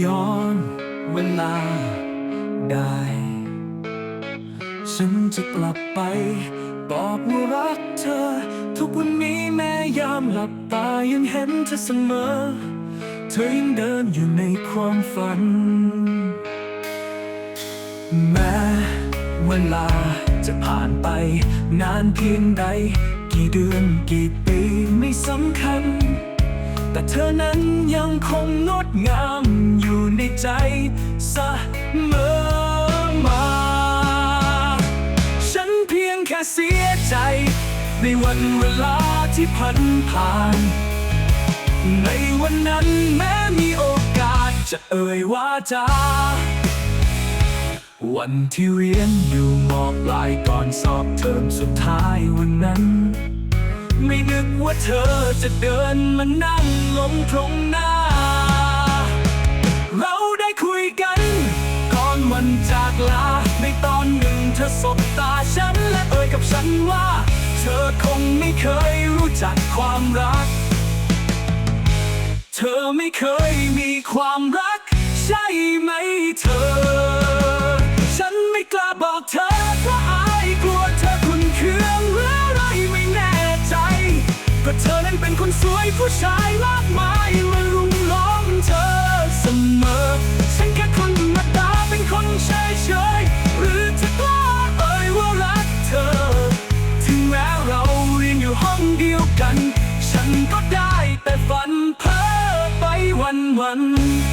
ย้อนเวลาได้ ฉันจะกลับไป บอกว่ารักเธอ ทุกวันนี้แม้ยามหลับตายังเห็นเธอเสมอ เธอยังเดินอยู่ในความฝัน แม้เวลาจะผ่านไป นานเพียงใด กี่เดือนกี่ปีไม่สำคัญ แต่เธอนั้นยังคงงดงามอยู่ในใจเสมอมา ฉันเพียงแค่เสียใจ ในวันเวลาที่พันผ่าน ในวันนั้นแม้มีโอกาสจะเอ่ยว่าจาวันที่เรียนอยู่มอปลายก่อนสอบเทอมสุดท้ายวันนั้น ไม่นึกว่าเธอจะเดินมานั่ง ลงตรงหน้า เราได้คุยกัน ก่อนวันจากลา ในตอนหนึ่งเธอสบตาฉันและเอ่ยกับฉันว่า เธอคงไม่เคยรู้จักความรัก เธอไม่เคยมีความรัก ใช่ไหมเธอ ฉันไม่กล้าบอกเธอ สวยผู้ชายมากมายมารุมล้อมเธอเสมอ ฉันแค่คนธรรมดาเป็นคนเฉยเฉยๆหรือจะกล้าเอ่ยว่ารักเธอ ถึงแม้เราเรียนอยู่ห้องเดียวกัน ฉันก็ได้แต่ฝันเพ้อไปวันวัน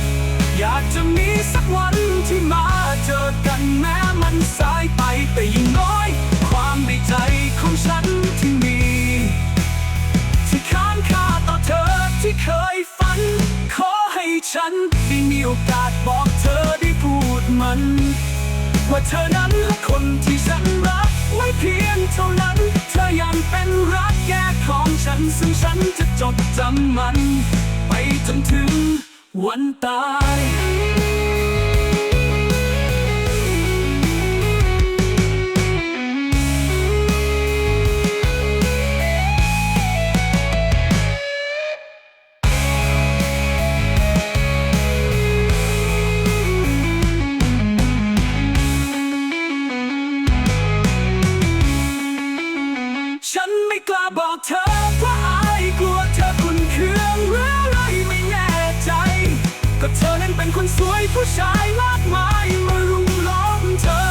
ๆอยากจะมีสักวันที่มาเจอกันแม้มันสายไปแต่ยิ่ง ฉันได้มีโอกาสบอกเธอได้พูดมัน ว่าเธอนั้นและคนที่ฉันรักไม่เพียงเท่านั้น เธอยังเป็นรักแก่ของฉัน ซึ่งฉันจะจดจำมัน ไปจนถึงวันตาย บอกเธอเพราอายกลัวเธอคุณเคืองหรืออะไรไม่แน่ใจ ก็เธอนั้นเป็นคนสวยผู้ชายมากมายมารุมล้อมเธอ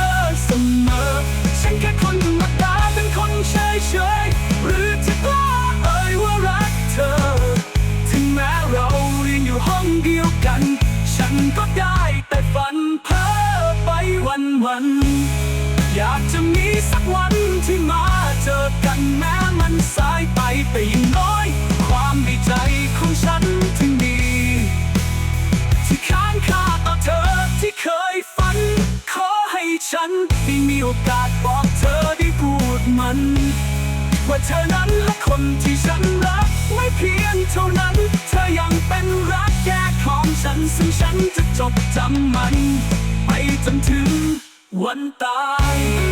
เสมอ ฉันแค่คนธรรมดาเป็นคนเฉยเฉยๆหรือจะกล้าเอ่ยว่ารักเธอ ถึงแม้เราเรียนอยู่ห้องเดียวกัน ฉันก็ได้แต่ฝันเพ้อไปวันวันๆอยากจะมีสักวันที่มา ไปแต่อยังน้อย ความในใจของฉันที่มีที่ค้างคาต่อเธอที่เคยฝัน ขอให้ฉันได้มีโอกาสบอกเธอได้พูดมัน ว่าเธอนั้นและคนที่ฉันรัก ไม่เพียงเท่านั้น เธอยังเป็นรักแก่ของฉัน ซึ่งฉันจะจดจำมัน ไปจนถึงวันตาย